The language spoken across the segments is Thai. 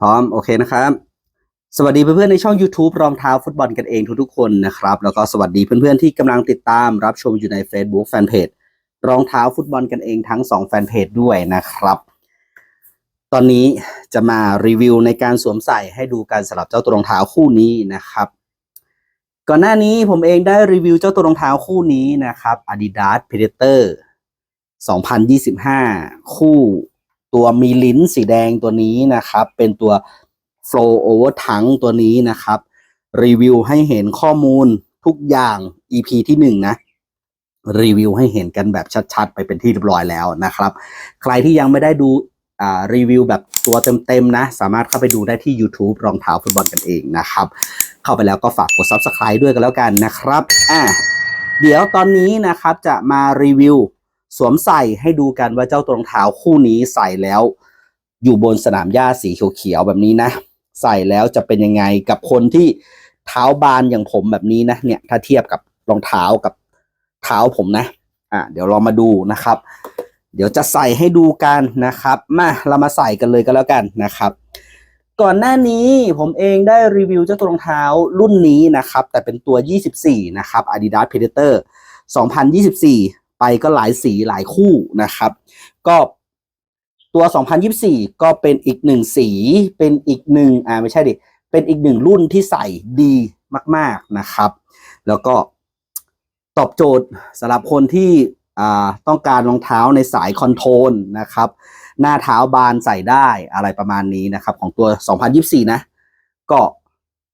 พร้อมโอเคนะครับ สวัสดีเพื่อนๆในช่อง YouTube รองเท้าฟุตบอลกันเองทุกๆคนนะครับ แล้วก็สวัสดีเพื่อนๆที่กำลังติดตามรับชมอยู่ใน Facebook Fanpage รองเท้าฟุตบอลกันเองทั้ง 2 แฟนเพจด้วยนะครับ ตอนนี้จะมารีวิวในการสวมใส่ให้ดูกันสำหรับเจ้าตัวรองเท้าคู่นี้นะครับ ก่อนหน้านี้ผมเองได้รีวิวเจ้าตัวรองเท้าคู่นี้นะครับ Adidas Predator 2025 คู่ ตัวมีลิ้นสีแดงตัวนี้นะครับ เป็นตัว Flow Over Tank ตัวนี้นะครับ รีวิวให้เห็นข้อมูลทุกอย่าง EP ที่หนึ่งนะ รีวิวให้เห็นกันแบบชัดๆ ไปเป็นที่เรียบร้อยแล้วนะครับ ใครที่ยังไม่ได้ดูรีวิวแบบตัวเต็มๆนะ สามารถเข้าไปดูได้ที่ YouTube รองเท้าฟุตบอลกันเองนะครับ เข้าไปแล้วก็ฝากกด Subscribe ด้วยกันแล้วกันนะครับอะเดี๋ยวตอนนี้นะครับจะมารีวิว สวมใส่ให้ดูกันว่าเจ้าตัวรองเท้าคู่นี้ใส่แล้ว อยู่บนสนามหญ้าสีเขียวๆแบบนี้นะ ใส่แล้วจะเป็นยังไงกับคนที่เท้าบานอย่างผมแบบนี้นะเนี่ยถ้าเทียบกับรองเท้ากับเท้าผมนะอะเดี๋ยวเรามาดูนะครับ เดี๋ยวจะใส่ให้ดูกันนะครับ มาเรามาใส่กันเลยก็แล้วกันนะครับ ก่อนหน้านี้ผมเองได้รีวิวเจ้าตัวรองเท้ารุ่นนี้นะครับ แต่เป็นตัว 24 นะครับ Adidas Predator 2024 ไปก็หลายสีหลายคู่นะครับ ก็ตัว 2024 ก็เป็นอีกหนึ่งสีเป็นอีกหนึ่งอ่าไม่ใช่ดิ เป็นอีกหนึ่งรุ่นที่ใส่ดีมาก ๆนะครับ แล้วก็ตอบโจทย์สำหรับคนที่อ่าต้องการรองเท้าในสายคอนโทรลนะครับ หน้าเท้าบานใส่ได้อะไรประมาณนี้นะครับ ของตัว 2024 นะ ก็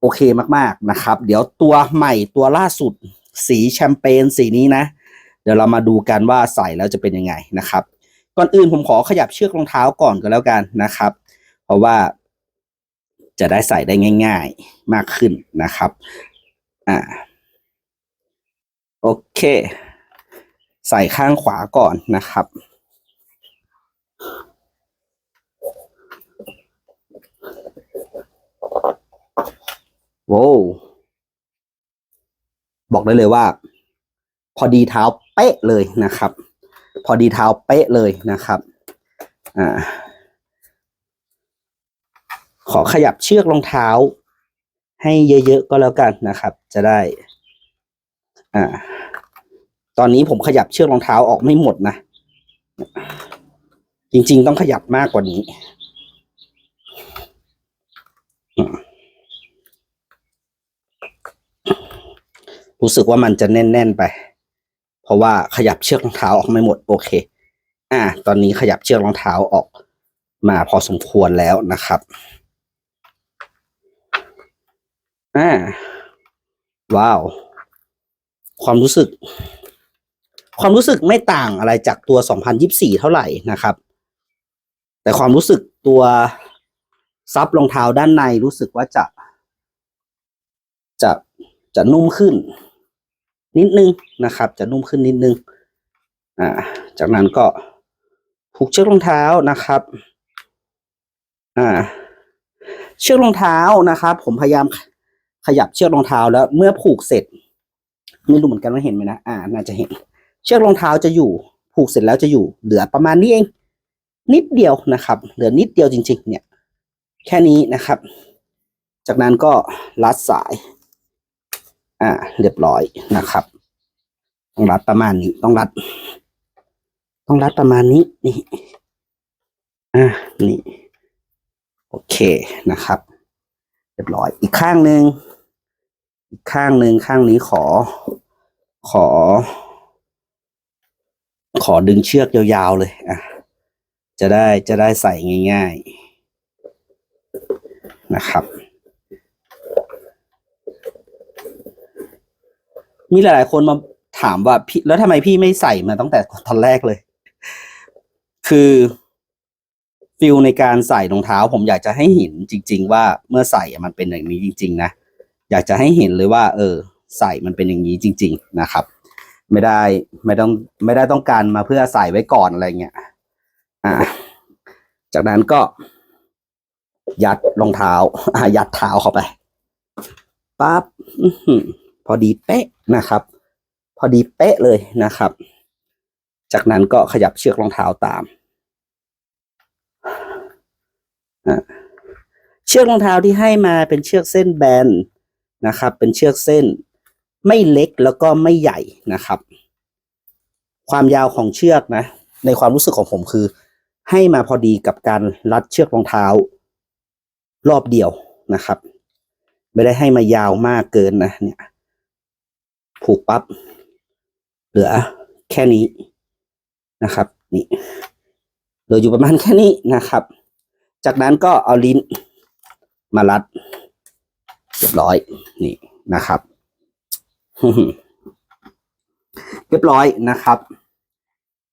โอเคมากๆนะครับ เดี๋ยวตัวใหม่ตัวล่าสุดสีแชมเปญสีนี้นะ เดี๋ยวเรามาดูกันว่าใส่แล้วจะเป็นยังไงนะครับ ก่อนอื่นผมขอขยับเชือกรองเท้าก่อนก็แล้วกันนะครับ เพราะว่าจะได้ใส่ได้ง่าย ๆมากขึ้นนะครับ อ่า โอเค ใส่ข้างขวาก่อนนะครับ โว้บอกได้เลยว่า พอดีเท้า เป๊ะเลยนะครับ พอดีเท้าเป๊ะเลยนะครับอ่าขอขยับเชือกรองเท้า ให้เยอะๆก็แล้วกันนะครับ จะได้ อ่า ตอนนี้ผมขยับเชือกรองเท้าออกไม่หมดนะ จริงๆต้องขยับมากกว่านี้รู้สึกว่ามันจะแน่น ๆ ไป เพราะว่าขยับเชือกรองเท้าออกไม่หมดโอเค อ่า ตอนนี้ขยับเชือกรองเท้าออกมาพอสมควรแล้วนะครับ อ่า ว้าว ความรู้สึก ความรู้สึกไม่ต่างอะไรจากตัว 2024 เท่าไหร่นะครับ แต่ความรู้สึกตัวซับรองเท้าด้านในรู้สึกว่าจะ จะจะนุ่มขึ้น นิดนึงนะครับ จะนุ่มขึ้นนิดนึงอ่าจากนั้นก็ผูกเชือกรองเท้านะครับอ่าเชือกรองเท้านะครับ ผมพยายามขยับเชือกรองเท้าแล้วเมื่อผูกเสร็จ ไม่รู้เหมือนกันว่าเห็นไหมนะอ่า น่าจะเห็น เชือกรองเท้าจะอยู่ ผูกเสร็จแล้วจะอยู่ เหลือประมาณนี้เอง นิดเดียวนะครับ เหลือนิดเดียวจริง ๆ เนี่ย แค่นี้นะครับ จากนั้นก็รัดสาย อ่า เรียบร้อยนะครับ ต้องรัดประมาณนี้ ต้องรัด ต้องรัดประมาณนี้ นี่ อ่า นี่ โอเคนะครับ เรียบร้อย อีกข้างหนึ่งอีกข้างหนึ่งข้างนี้ขอ ขอ ขอดึงเชือกยาวๆเลย อะ จะได้จะได้ใส่ง่าย ๆ นะครับ มีหลายๆ คนมาถามว่าพี่แล้วทำไมพี่ไม่ใส่มาตั้งแต่ตอนแรกเลย คือฟิลในการใส่รองเท้า ผมอยากจะให้เห็นจริง ๆ ว่าเมื่อใส่มันเป็นอย่างนี้จริง ๆ นะอยากจะให้เห็นเลยว่า เออ ใส่มันเป็นอย่างนี้จริง ๆ นะครับ ไม่ได้ไม่ต้องไม่ได้ต้องการมาเพื่อใส่ไว้ก่อนอะไรเงี้ยอ่า จากนั้นก็ ยัดรองเท้า อ่ายัดเท้าเข้าไปปั๊บ พอดีเป๊ะนะครับ พอดีเป๊ะเลยนะครับ จากนั้นก็ขยับเชือกรองเท้าตามอ่าชือกรองเท้าที่ให้มาเป็นเชือกเส้นแบนนะครับ เป็นเชือกเส้นไม่เล็กแล้วก็ไม่ใหญ่นะครับ ความยาวของเชือกนะ ในความรู้สึกของผมคือ ให้มาพอดีกับการรัดเชือกรองเท้ารอบเดียวนะครับ ไม่ได้ให้มายาวมากเกินนะเนี่ย ผูกปับ๊บเหลือแค่นี้นะครับ นี่เหลืออยู่ประมาณแค่นี้นะครับ จากนั้นก็เอาลิ้นมารัดเรียบร้อยนี่นะครับเรียบร้อยนะครับ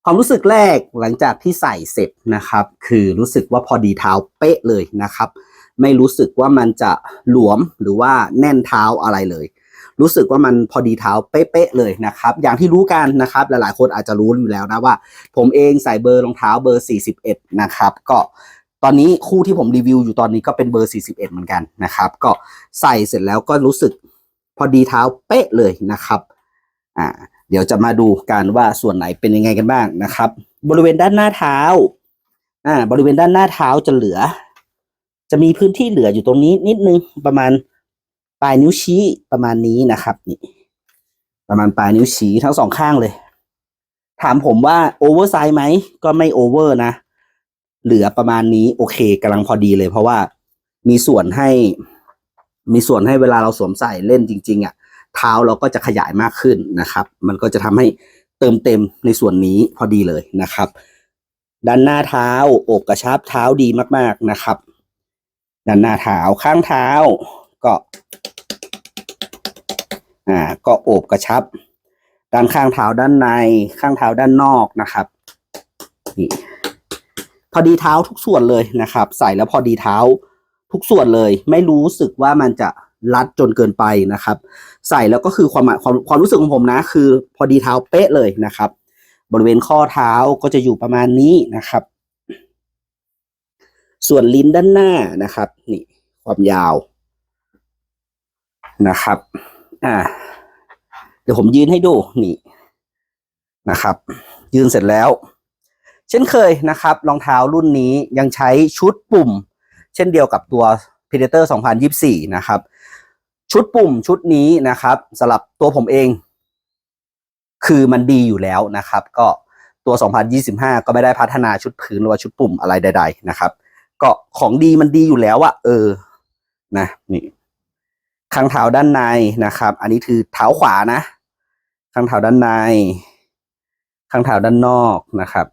ความรู้สึกแรกหลังจากที่ใส่เสร็จนะครับ คือรู้สึกว่าพอดีเท้าเป๊ะเลยนะครับ ไม่รู้สึกว่ามันจะหลวมหรือว่าแน่นเท้าอะไรเลย รู้สึกว่ามันพอดีเท้าเป๊ะๆเลยนะครับอย่างที่รู้กันนะครับหลายๆคนอาจจะรู้อยู่แล้วนะว่า ผมเองใส่เบอร์รองเท้าเบอร์ 41 นะครับ ก็ตอนนี้คู่ที่ผมรีวิวอยู่ตอนนี้ก็เป็นเบอร์ 41 เหมือนกันนะครับ ก็ใส่เสร็จแล้วก็รู้สึกพอดีเท้าเป๊ะเลยนะครับอ่าเดี๋ยวจะมาดูกันว่าส่วนไหนเป็นยังไงกันบ้างนะครับ บริเวณด้านหน้าเท้าอ่าบริเวณด้านหน้าเท้าจะเหลือ จะมีพื้นที่เหลืออยู่ตรงนี้นิดนึงประมาณ ปลายนิ้วชี้ประมาณนี้นะครับนี่ประมาณปลายนิ้วชี้ทั้งสองข้างเลย ถามผมว่าโอเวอร์ไซส์ไหมก็ไม่โอเวอร์นะ เหลือประมาณนี้โอเคกำลังพอดีเลย เพราะว่ามีส่วนให้ มีส่วนให้เวลาเราสวมใส่เล่นจริง ๆอะเท้าเราก็จะขยายมากขึ้นนะครับ มันก็จะทำให้เติมเต็มในส่วนนี้พอดีเลยนะครับ ด้านหน้าเท้าอกกระชับเท้าดีมากๆนะครับ ด้านหน้าเท้าข้างเท้าก็ อ่าก็โอบกระชับ ด้านข้างเท้าด้านในข้างเท้าด้านนอกนะครับนี่พอดีเท้าทุกส่วนเลยนะครับ ใส่แล้วพอดีเท้าทุกส่วนเลย ไม่รู้สึกว่ามันจะรัดจนเกินไปนะครับ ใส่แล้วก็คือความความความรู้สึกของผมนะ คือพอดีเท้าเป๊ะเลยนะครับ บริเวณข้อเท้าก็จะอยู่ประมาณนี้นะครับ ส่วนลิ้นด้านหน้านะครับ นี่ ความยาวนะครับ อ่า เดี๋ยวผมยืนให้ดูนี่นะครับ ยืนเสร็จแล้ว เช่นเคยนะครับรองเท้ารุ่นนี้ยังใช้ชุดปุ่ม เช่นเดียวกับตัว Predator 2024 นะครับ ชุดปุ่มชุดนี้นะครับสำหรับตัวผมเอง คือมันดีอยู่แล้วนะครับ ก็ตัว 2025 ก็ไม่ได้พัฒนาชุดพื้นหรือว่าชุดปุ่มอะไรใด ๆ นะครับ ก็ของดีมันดีอยู่แล้วอะเออ นะนี่ ข้างเท้าด้านในนะครับ อันนี้คือเท้าขวานะ ข้างเท้าด้านใน ข้างเท้าด้านนอกนะครับ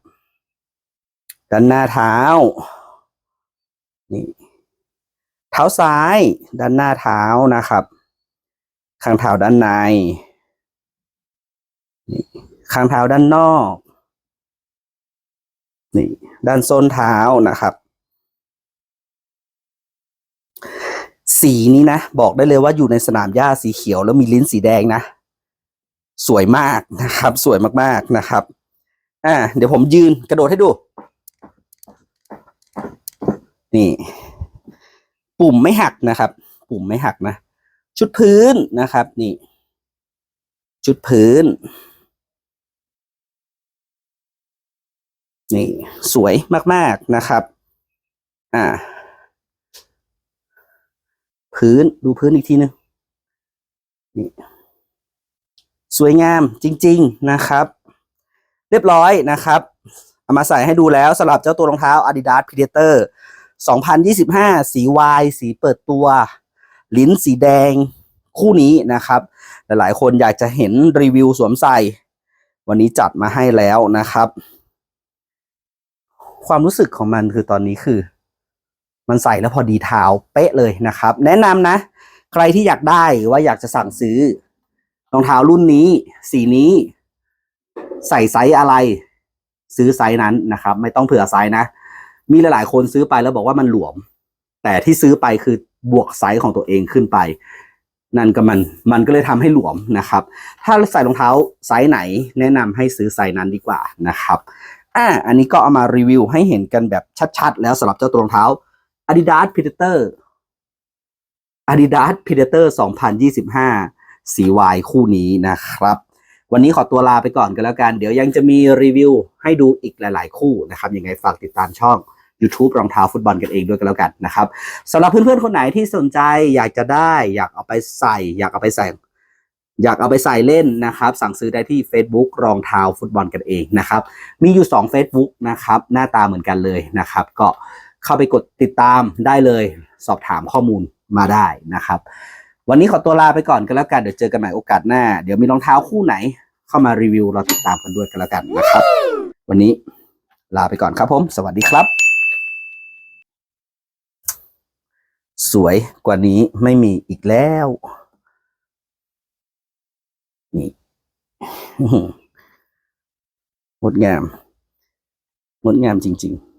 ด้านหน้าเท้า นี่ เท้าซ้าย ด้านหน้าเท้านะครับ ข้างเท้าด้านใน นี่ ข้างเท้าด้านนอก นี่ ด้านส้นเท้านะครับ สีนี้นะ บอกได้เลยว่าอยู่ในสนามหญ้าสีเขียวแล้วมีลิ้นสีแดงนะ สวยมากนะครับ สวยมากๆนะครับ อ่า เดี๋ยวผมยืนกระโดดให้ดู นี่ ปุ่มไม่หักนะครับ ปุ่มไม่หักนะ ชุดพื้นนะครับ นี่ ชุดพื้น นี่ สวยมากๆนะครับ อ่า พื้นดูพื้นอีกทีนึงนี่สวยงามจริง ๆนะครับ เรียบร้อยนะครับเอามาใส่ให้ดูแล้วสำหรับเจ้าตัวรองเท้า Adidas Predator 2025 สีวายสีเปิดตัว ลิ้นสีแดงคู่นี้นะครับ หลายๆคนอยากจะเห็นรีวิวสวมใส่ วันนี้จัดมาให้แล้วนะครับ ความรู้สึกของมันคือตอนนี้คือ มันใส่แล้วพอดีเท้าเป๊ะเลยนะครับ แนะนำนะ ใครที่อยากได้หรือว่าอยากจะสั่งซื้อรองเท้ารุ่นนี้ สีนี้ ใส่ไซส์อะไร ซื้อไซส์นั้นนะครับ ไม่ต้องเผื่อไซส์นะ มีหลาย ๆ คนซื้อไปแล้วบอกว่ามันหลวม แต่ที่ซื้อไปคือบวกไซส์ของตัวเองขึ้นไป นั่นก็มันมันก็เลยทำให้หลวมนะครับ ถ้าใส่รองเท้าไซส์ไหน แนะนำให้ซื้อไซส์นั้นดีกว่านะครับอ่าอันนี้ก็เอามารีวิวให้เห็นกันแบบชัด ๆ แล้วสำหรับเจ้าตัวรองเท้า Adidas Predator Adidas Predator 2025 สีวายคู่นี้นะครับ วันนี้ขอตัวลาไปก่อนกันแล้วกัน เดี๋ยวยังจะมีรีวิวให้ดูอีกหลาย ๆ คู่นะครับยังไงฝากติดตามช่อง YouTube รองเท้าฟุตบอลกันเองด้วยกันแล้วกันนะครับสำหรับเพื่อนๆคนไหนที่สนใจอยากจะได้ อยากเอาไปใส่ อยากเอาไปใส่ อยากเอาไปใส่เล่นนะครับ สั่งซื้อได้ที่ Facebook รองเท้าฟุตบอลกันเองนะครับ มีอยู่ 2 Facebook นะครับ หน้าตาเหมือนกันเลยนะครับ ก็ เข้าไปกดติดตามได้เลย สอบถามข้อมูลมาได้นะครับ วันนี้ขอตัวลาไปก่อนกันแล้วกันเดี๋ยวเจอกันใหม่โอกาสหน้า เดี๋ยวมีรองเท้าคู่ไหน เข้ามารีวิวเราติดตามกันด้วยกันแล้วกันนะครับ วันนี้ลาไปก่อนครับผม สวัสดีครับ สวยกว่านี้ไม่มีอีกแล้วนี่งดงามงดงามจริง ๆ